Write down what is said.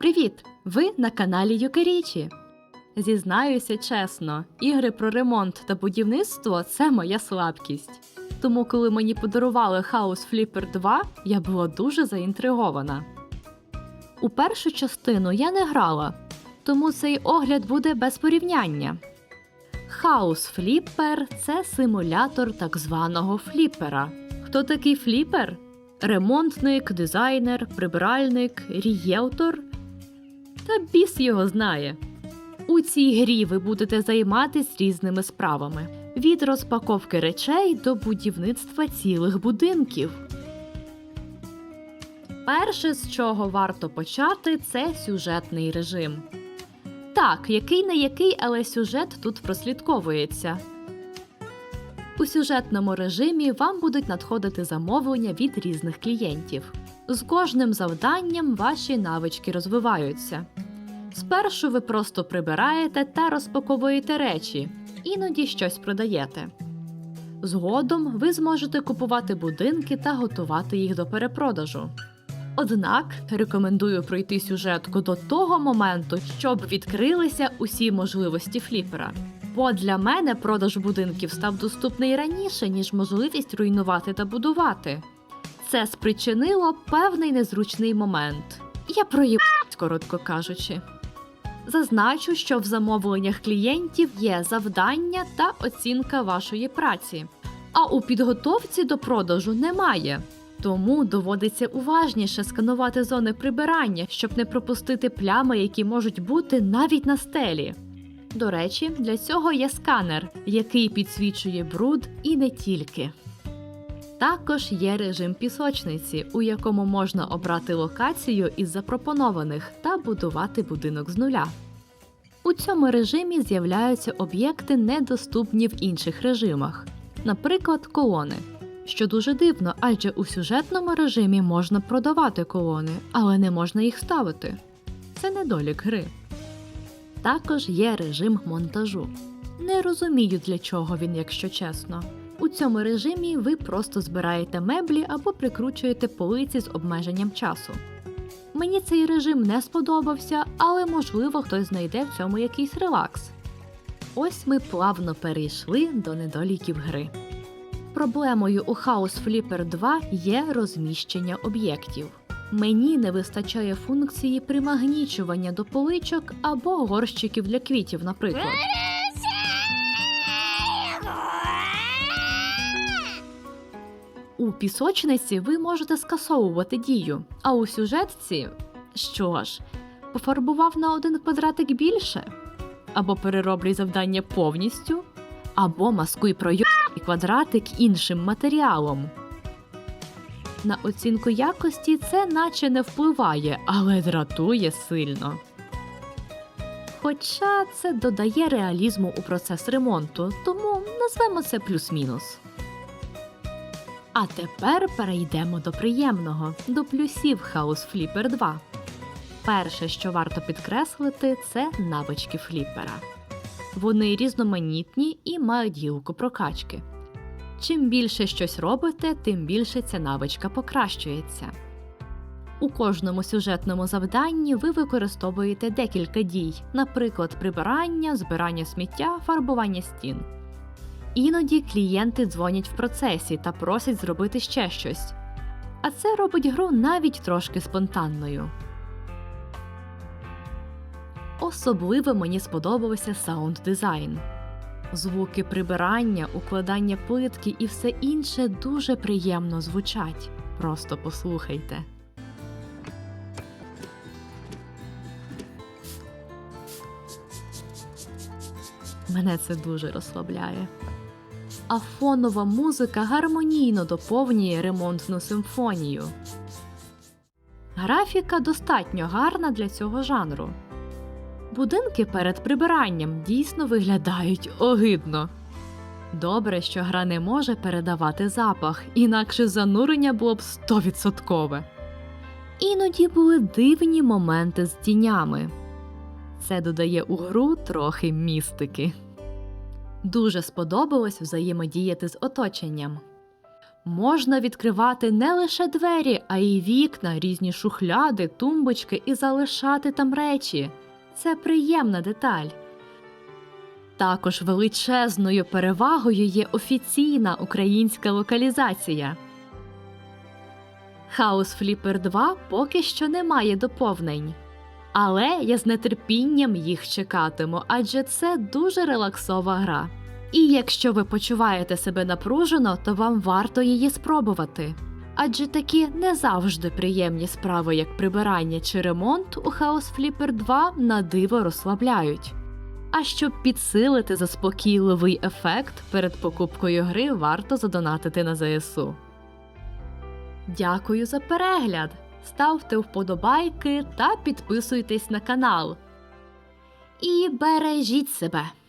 Привіт! Ви на каналі Юкерічі. Зізнаюся чесно, ігри про ремонт та будівництво це моя слабкість. Тому, коли мені подарували House Flipper 2, я була дуже заінтригована. У першу частину я не грала, тому цей огляд буде без порівняння. House Flipper – це симулятор так званого фліпера. Хто такий фліпер? Ремонтник, дизайнер, прибиральник, рієлтор. Та біс його знає. У цій грі ви будете займатися різними справами: від розпаковки речей до будівництва цілих будинків. Перше, з чого варто почати, це сюжетний режим. Так, який не який, але сюжет тут прослідковується. У сюжетному режимі вам будуть надходити замовлення від різних клієнтів. З кожним завданням ваші навички розвиваються. Спершу ви просто прибираєте та розпаковуєте речі, іноді щось продаєте. Згодом ви зможете купувати будинки та готувати їх до перепродажу. Однак рекомендую пройти сюжетку до того моменту, щоб відкрилися усі можливості фліпера. Бо для мене продаж будинків став доступний раніше, ніж можливість руйнувати та будувати. Це спричинило певний незручний момент. Я проїб, коротко кажучи. Зазначу, що в замовленнях клієнтів є завдання та оцінка вашої праці, а у підготовці до продажу немає. Тому доводиться уважніше сканувати зони прибирання, щоб не пропустити плями, які можуть бути навіть на стелі. До речі, для цього є сканер, який підсвічує бруд і не тільки. Також є режим пісочниці, у якому можна обрати локацію із запропонованих та будувати будинок з нуля. У цьому режимі з'являються об'єкти, недоступні в інших режимах, наприклад, колони. Що дуже дивно, адже у сюжетному режимі можна продавати колони, але не можна їх ставити. Це недолік гри. Також є режим монтажу. Не розумію, для чого він, якщо чесно. У цьому режимі ви просто збираєте меблі або прикручуєте полиці з обмеженням часу. Мені цей режим не сподобався, але можливо хтось знайде в цьому якийсь релакс. Ось ми плавно перейшли до недоліків гри. Проблемою у House Flipper 2 є розміщення об'єктів. Мені не вистачає функції примагнічування до поличок або горщиків для квітів, наприклад. У пісочниці ви можете скасовувати дію, а у сюжетці що ж, пофарбував на один квадратик більше, або перероблюй завдання повністю, або маскуй пройом і квадратик іншим матеріалом. На оцінку якості це наче не впливає, але дратує сильно. Хоча це додає реалізму у процес ремонту, тому назвемо це плюс-мінус. А тепер перейдемо до приємного, до плюсів House Flipper 2. Перше, що варто підкреслити, це навички фліпера. Вони різноманітні і мають гілку прокачки. Чим більше щось робите, тим більше ця навичка покращується. У кожному сюжетному завданні ви використовуєте декілька дій, наприклад, прибирання, збирання сміття, фарбування стін. Іноді клієнти дзвонять в процесі та просять зробити ще щось. А це робить гру навіть трошки спонтанною. Особливо мені сподобався саунд дизайн. Звуки прибирання, укладання плитки і все інше дуже приємно звучать. Просто послухайте. Мене це дуже розслабляє. А фонова музика гармонійно доповнює ремонтну симфонію. Графіка достатньо гарна для цього жанру. Будинки перед прибиранням дійсно виглядають огидно. Добре, що гра не може передавати запах, інакше занурення було б стовідсоткове. Іноді були дивні моменти з тінями. Це додає у гру трохи містики. Дуже сподобалось взаємодіяти з оточенням. можна відкривати не лише двері, а й вікна, різні шухляди, тумбочки і залишати там речі. Це приємна деталь. Також величезною перевагою є офіційна українська локалізація. House Flipper 2 поки що не має доповнень. Але я з нетерпінням їх чекатиму, адже це дуже релаксова гра. І якщо ви почуваєте себе напружено, то вам варто її спробувати. Адже такі не завжди приємні справи, як прибирання чи ремонт у House Flipper 2 на диво розслабляють. А щоб підсилити заспокійливий ефект перед покупкою гри, варто задонатити на ЗСУ. Дякую за перегляд! Ставте вподобайки та підписуйтесь на канал. І бережіть себе!